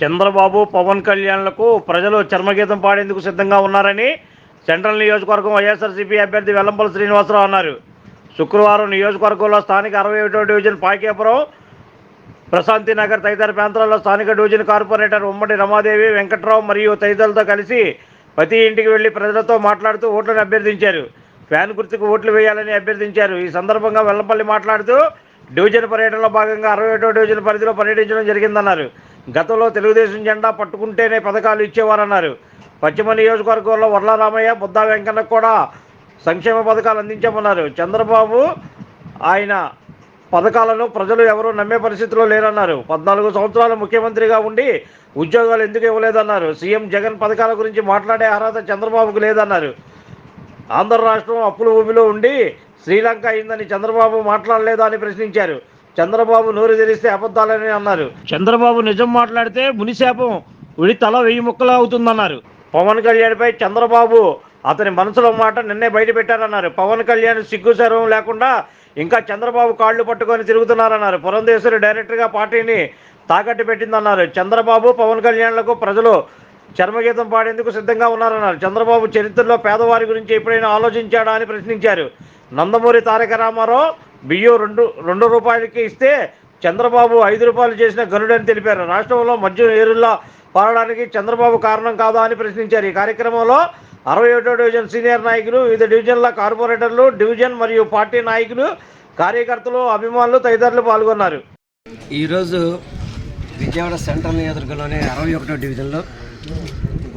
చంద్రబాబు పవన్ కళ్యాణ్లకు ప్రజలు చర్మగీతం పాడేందుకు సిద్ధంగా ఉన్నారని సెంట్రల్ నియోజకవర్గం వైఎస్ఆర్సీపీ అభ్యర్థి వెల్లంపల్లి శ్రీనివాసరావు అన్నారు. శుక్రవారం నియోజకవర్గంలో స్థానిక అరవై ఒకటో డివిజన్ పాకేపురం ప్రశాంతి నగర్ తదితర ప్రాంతాల్లో స్థానిక డివిజన్ కార్పొరేటర్ ఉమ్మడి రమాదేవి వెంకట్రావు మరియు తదితరులతో కలిసి ప్రతి ఇంటికి వెళ్ళి ప్రజలతో మాట్లాడుతూ ఓట్లను అభ్యర్థించారు. ఫ్యాన్ గుర్తుకు ఓట్లు వేయాలని అభ్యర్థించారు. ఈ సందర్భంగా వెల్లంపల్లి మాట్లాడుతూ డివిజన్ పర్యటనలో భాగంగా అరవై ఒకటో డివిజన్ పరిధిలో పర్యటించడం జరిగిందన్నారు. గతంలో తెలుగుదేశం జెండా పట్టుకుంటేనే పథకాలు ఇచ్చేవారన్నారు. పశ్చిమ నియోజకవర్గంలో వర్లారామయ్య బుద్ధా వెంకన్నకు కూడా సంక్షేమ పథకాలు అందించామన్నారు. చంద్రబాబు ఆయన పథకాలను ప్రజలు ఎవరూ నమ్మే పరిస్థితిలో లేరన్నారు. పద్నాలుగు సంవత్సరాలు ముఖ్యమంత్రిగా ఉండి ఉద్యోగాలు ఎందుకు ఇవ్వలేదన్నారు. సీఎం జగన్ పథకాల గురించి మాట్లాడే అర్హత చంద్రబాబుకు లేదన్నారు. ఆంధ్ర రాష్ట్రం అప్పుల ఊబిలో ఉండి శ్రీలంక అయిందని చంద్రబాబు మాట్లాడలేదా అని ప్రశ్నించారు. చంద్రబాబు నోరు తెరిస్తే అబద్ధాలని అన్నారు. చంద్రబాబు నిజం మాట్లాడితే మునిశాపం ఉడి తల వెయ్యి ముక్కలు అవుతుందన్నారు. పవన్ కళ్యాణ్పై చంద్రబాబు అతని మనసులో మాట నిన్నే బయట పెట్టారన్నారు. పవన్ కళ్యాణ్ సిగ్గు శరం లేకుండా ఇంకా చంద్రబాబు కాళ్ళు పట్టుకొని తిరుగుతున్నారన్నారు. పురంధేశ్వరి డైరెక్టర్గా పార్టీని తాకట్టు పెట్టిందన్నారు. చంద్రబాబు పవన్ కళ్యాణ్లకు ప్రజలు చర్మగీతం పాడేందుకు సిద్ధంగా ఉన్నారన్నారు. చంద్రబాబు చరిత్రలో పేదవారి గురించి ఎప్పుడైనా ఆలోచించాడా అని ప్రశ్నించారు. నందమూరి తారక రామారావు బియ్యం రెండు రెండు రూపాయలకి ఇస్తే చంద్రబాబు ఐదు రూపాయలు చేసిన గనుడని తెలిపారు. రాష్ట్రంలో మద్యం ఏరుల్లా పారడానికి చంద్రబాబు కారణం కాదా అని ప్రశ్నించారు. ఈ కార్యక్రమంలో అరవై ఒకటో డివిజన్ సీనియర్ నాయకులు వివిధ డివిజన్ల కార్పొరేటర్లు డివిజన్ మరియు పార్టీ నాయకులు కార్యకర్తలు అభిమానులు తదితరులు పాల్గొన్నారు. ఈరోజు విజయవాడ సెంట్రల్ నియోజకవర్గంలోని అరవై ఒకటో డివిజన్లో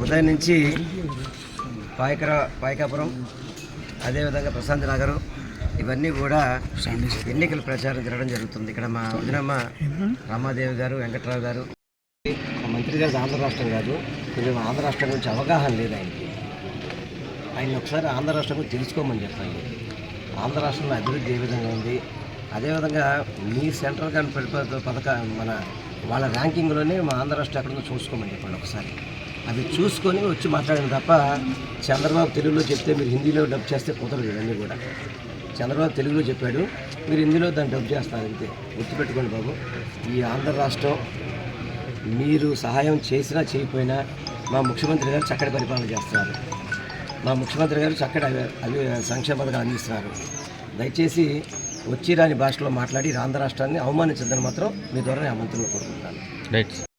ఉదయం నుంచి పాయకర పాయకాపురం అదేవిధంగా ప్రశాంతి నగరం ఇవన్నీ కూడా ఎన్నికల ప్రచారం జరగడం జరుగుతుంది. ఇక్కడ మా వదినమ్మ రామాదేవి గారు వెంకట్రావు గారు మంత్రి గారు ఆంధ్ర రాష్ట్రం కాదు. కొంచెం ఆంధ్ర రాష్ట్రం గురించి అవగాహన లేదు ఆయనకి. ఆయన ఒకసారి ఆంధ్ర రాష్ట్రం గురించి తెలుసుకోమని చెప్పండి ఆంధ్ర రాష్ట్రంలో అభివృద్ధి ఏ విధంగా ఉంది? అదేవిధంగా మీ సెంట్రల్ గవర్నమెంట్ పథక మన వాళ్ళ ర్యాంకింగ్లోనే మా ఆంధ్ర రాష్ట్రం ఎక్కడ ఉందో చూసుకోమని చెప్పండి ఒకసారి. అది చూసుకొని వచ్చి మాట్లాడిన తప్ప చంద్రబాబు తెలుగులో చెప్తే మీరు హిందీలో డబ్ చేస్తే కుదరదు ఇవన్నీ కూడా. చంద్రబాబు తెలుగులో చెప్పాడు మీరు హిందీలో దాన్ని డబ్బు చేస్తారు అంతే. గుర్తుపెట్టుకోండి బాబు. ఈ ఆంధ్ర రాష్ట్రం మీరు సహాయం చేసినా చేయకపోయినా మా ముఖ్యమంత్రి గారు చక్కటి పరిపాలన చేస్తున్నారు. మా ముఖ్యమంత్రి గారు చక్కటి అవి అవి సంక్షేమ పథకాలు అందిస్తున్నారు. దయచేసి వచ్చి రాని భాషలో మాట్లాడి ఆంధ్ర రాష్ట్రాన్ని అవమానించదని మాత్రం మీ ద్వారా నేను ఆ మంత్రులు కోరుకుంటున్నాను